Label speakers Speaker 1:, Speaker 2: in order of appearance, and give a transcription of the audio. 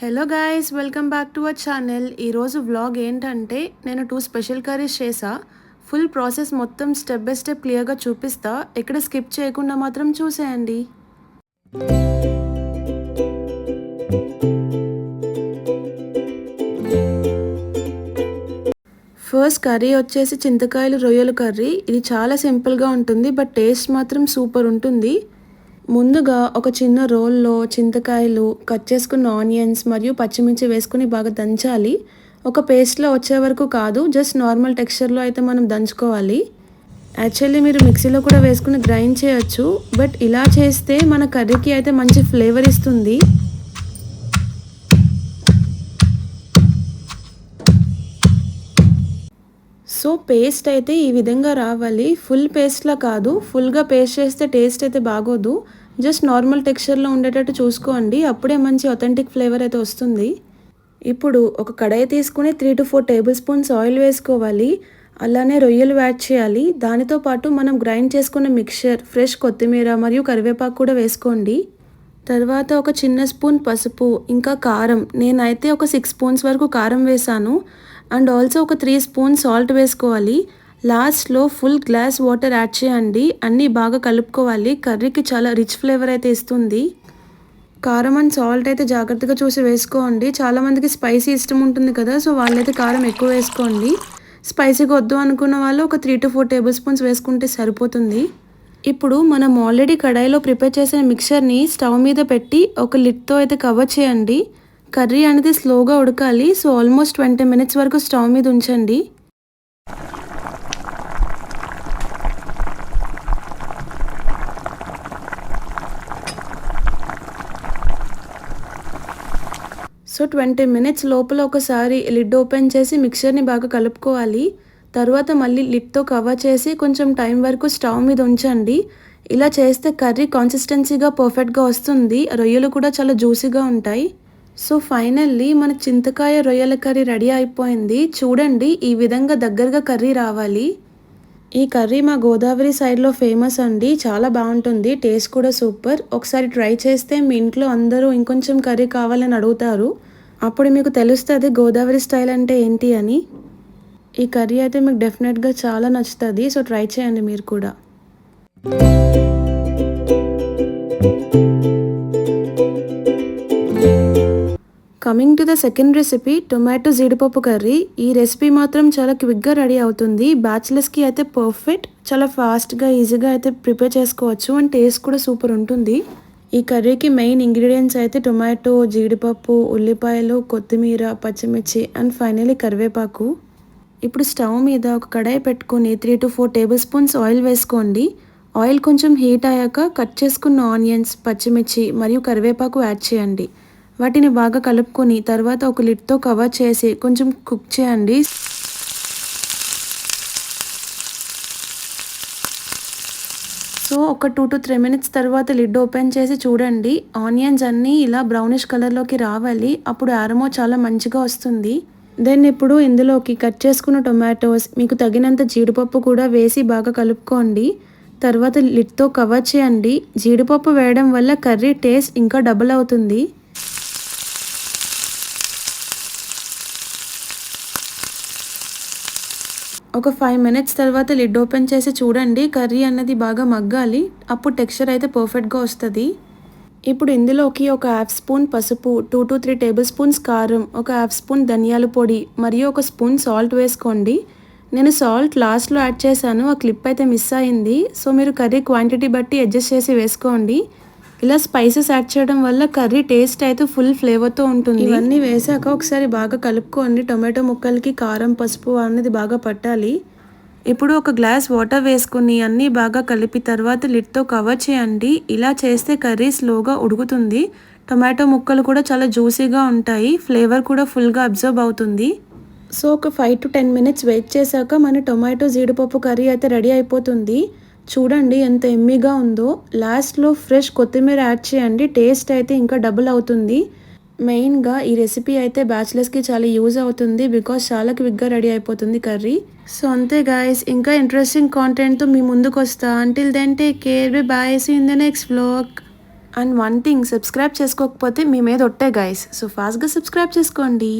Speaker 1: Hello guys welcome back to our channel ఈరోజు vlog ఏంటంటే నేను టూ స్పెషల్ కర్రీస్ చేసా. ఫుల్ ప్రాసెస్ మొత్తం స్టెప్ బై స్టెప్ క్లియర్గా చూపిస్తా. ఎక్కడ స్కిప్ చేయకుండా మాత్రం చూసేయండి. ఫస్ట్ కర్రీ వచ్చేసి చింతకాయలు రొయ్యలు కర్రీ ఇది చాలా సింపుల్గా ఉంటుంది బట్ టేస్ట్ మాత్రం సూపర్ ఉంటుంది. ముందుగా ఒక చిన్న రోల్లో చింతకాయలు కట్ చేసుకున్న ఆనియన్స్ మరియు పచ్చిమిర్చి వేసుకుని బాగా దంచాలి. ఒక పేస్ట్లో వచ్చే వరకు కాదు జస్ట్ నార్మల్ టెక్స్చర్లో అయితే మనం దంచుకోవాలి. యాక్చువల్లీ మీరు మిక్సీలో కూడా వేసుకుని గ్రైండ్ చేయొచ్చు బట్ ఇలా చేస్తే మన కర్రీకి అయితే మంచి ఫ్లేవర్ ఇస్తుంది. సో పేస్ట్ అయితే ఈ విధంగా రావాలి. ఫుల్ పేస్ట్లా కాదు. ఫుల్గా పేస్ట్ చేస్తే టేస్ట్ అయితే బాగోదు. జస్ట్ నార్మల్ టెక్స్చర్లో ఉండేటట్టు చూసుకోండి. అప్పుడే మంచి అథెంటిక్ ఫ్లేవర్ అయితే వస్తుంది. ఇప్పుడు ఒక కడాయి తీసుకుని three to four table spoons oil వేసుకోవాలి. అలానే రొయ్యలు యాడ్ చేయాలి. దానితో పాటు మనం గ్రైండ్ చేసుకున్న మిక్చర్ ఫ్రెష్ కొత్తిమీర మరియు కరివేపాకు కూడా వేసుకోండి. తర్వాత ఒక చిన్న స్పూన్ పసుపు ఇంకా కారం. నేనైతే ఒక సిక్స్ స్పూన్స్ వరకు కారం వేసాను అండ్ ఆల్సో ఒక త్రీ స్పూన్ సాల్ట్ వేసుకోవాలి. లాస్ట్లో ఫుల్ గ్లాస్ వాటర్ యాడ్ చేయండి. అన్నీ బాగా కలుపుకోవాలి. కర్రీకి చాలా రిచ్ ఫ్లేవర్ అయితే ఇస్తుంది. కారం అండ్ సాల్ట్ అయితే జాగ్రత్తగా చూసి వేసుకోండి. చాలామందికి స్పైసీ ఇష్టం ఉంటుంది కదా సో వాళ్ళైతే కారం ఎక్కువ వేసుకోండి. స్పైసీగా వద్దు అనుకున్న వాళ్ళు ఒక three to four table spoons వేసుకుంటే సరిపోతుంది. ఇప్పుడు మనం ఆల్రెడీ కడాయిలో ప్రిపేర్ చేసిన మిక్చర్ని స్టవ్ మీద పెట్టి ఒక లిడ్తో అయితే కవర్ చేయండి. కర్రీ అనేది స్లోగా ఉడకాలి. సో ఆల్మోస్ట్ ట్వంటీ మినిట్స్ వరకు స్టవ్ మీద ఉంచండి. సో ట్వంటీ మినిట్స్ లోపల ఒకసారి లిడ్ ఓపెన్ చేసి మిక్చర్ని బాగా కలుపుకోవాలి. తర్వాత మళ్ళీ లిడ్తో కవర్ చేసి కొంచెం టైం వరకు స్టవ్ మీద ఉంచండి. ఇలా చేస్తే కర్రీ కన్సిస్టెన్సీగా పర్ఫెక్ట్గా వస్తుంది. రొయ్యలు కూడా చాలా జ్యూసీగా ఉంటాయి. సో ఫైనల్లీ మన చింతకాయ రొయ్యల కర్రీ రెడీ అయిపోయింది. చూడండి ఈ విధంగా దగ్గరగా కర్రీ రావాలి. ఈ కర్రీ మా గోదావరి సైడ్లో ఫేమస్ అండి. చాలా బాగుంటుంది. టేస్ట్ కూడా సూపర్. ఒకసారి ట్రై చేస్తే మీ ఇంట్లో అందరూ ఇంకొంచెం కర్రీ కావాలని అడుగుతారు. అప్పుడు మీకు తెలుస్తుంది గోదావరి స్టైల్ అంటే ఏంటి అని. ఈ కర్రీ అయితే మీకు డెఫినెట్గా చాలా నచ్చుతుంది. సో ట్రై చేయండి మీరు కూడా. Coming to the second recipe tomato జీడిపప్పు కర్రీ. ఈ రెసిపీ మాత్రం చాలా క్విక్గా రెడీ అవుతుంది. బ్యాచిలర్స్కి అయితే పర్ఫెక్ట్ చాలా ఫాస్ట్గా ఈజీగా అయితే ప్రిపేర్ చేసుకోవచ్చు అండ్ టేస్ట్ కూడా సూపర్ ఉంటుంది. ఈ కర్రీకి మెయిన్ ఇంగ్రీడియంట్స్ అయితే టొమాటో జీడిపప్పు ఉల్లిపాయలు కొత్తిమీర పచ్చిమిర్చి అండ్ ఫైనలీ కరివేపాకు. ఇప్పుడు స్టవ్ మీద ఒక కడాయి పెట్టుకుని three to four table spoons oil వేసుకోండి. ఆయిల్ కొంచెం హీట్ అయ్యాక కట్ చేసుకున్న ఆనియన్స్ పచ్చిమిర్చి మరియు కరివేపాకు యాడ్ చేయండి. వాటిని బాగా కలుపుకొని తర్వాత ఒక లిడ్తో కవర్ చేసి కొంచెం కుక్ చేయండి. సో ఒక టూ టు త్రీ మినిట్స్ తర్వాత లిడ్ ఓపెన్ చేసి చూడండి. ఆనియన్స్ అన్నీ ఇలా బ్రౌనిష్ కలర్లోకి రావాలి. అప్పుడు ఆరమో చాలా మంచిగా వస్తుంది. దెన్ ఇప్పుడు ఇందులోకి కట్ చేసుకున్న టొమాటోస్ మీకు తగినంత జీడిపప్పు కూడా వేసి బాగా కలుపుకోండి. తర్వాత లిడ్తో కవర్ చేయండి. జీడిపప్పు వేయడం వల్ల కర్రీ టేస్ట్ ఇంకా డబుల్ అవుతుంది. ఒక ఫైవ్ మినిట్స్ తర్వాత లిడ్ ఓపెన్ చేసి చూడండి కర్రీ అన్నది బాగా మగ్గాలి అప్పుడు టెక్స్చర్ అయితే పర్ఫెక్ట్గా వస్తుంది. ఇప్పుడు ఇందులోకి ఒక హాఫ్ స్పూన్ పసుపు two to three table spoons కారం ఒక హాఫ్ స్పూన్ ధనియాల పొడి మరియు ఒక స్పూన్ సాల్ట్ వేసుకోండి. నేను సాల్ట్ లాస్ట్లో యాడ్ చేశాను ఆ క్లిప్ అయితే మిస్ అయింది. సో మీరు కర్రీ క్వాంటిటీ బట్టి అడ్జస్ట్ చేసి వేసుకోండి. ఇలా స్పైసెస్ యాడ్ చేయడం వల్ల కర్రీ టేస్ట్ అయితే ఫుల్ ఫ్లేవర్తో ఉంటుంది. ఇవన్నీ వేసాక ఒకసారి బాగా కలుపుకోండి. టొమాటో ముక్కలకి కారం పసుపు అనేది బాగా పట్టాలి. ఇప్పుడు ఒక గ్లాస్ వాటర్ వేసుకుని అన్నీ బాగా కలిపి తర్వాత లిడ్తో కవర్ చేయండి. ఇలా చేస్తే కర్రీ స్లోగా ఉడుకుతుంది. టొమాటో ముక్కలు కూడా చాలా జ్యూసీగా ఉంటాయి. ఫ్లేవర్ కూడా ఫుల్గా అబ్జర్వ్ అవుతుంది. సో ఒక five to ten minutes wait చేశాక మన టొమాటో జీడిపప్పు కర్రీ అయితే రెడీ అయిపోతుంది. చూడండి ఎంత ఎమ్మిగా ఉందో. లాస్ట్లో ఫ్రెష్ కొత్తిమీర యాడ్ చేయండి. టేస్ట్ అయితే ఇంకా డబుల్ అవుతుంది. మెయిన్గా ఈ రెసిపీ అయితే బ్యాచిలర్స్కి చాలా యూజ్ అవుతుంది బికాస్ చాలా క్విక్గా రెడీ అయిపోతుంది కర్రీ. సో అంతే గాయస్ ఇంకా ఇంట్రెస్టింగ్ కాంటెంట్తో మీ ముందుకు వస్తా. Until then take care bye bye see in the next vlog and one thing subscribe చేసుకోకపోతే మీ మీద ఒట్టే గాయస్. సో ఫాస్ట్గా సబ్స్క్రైబ్ చేసుకోండి.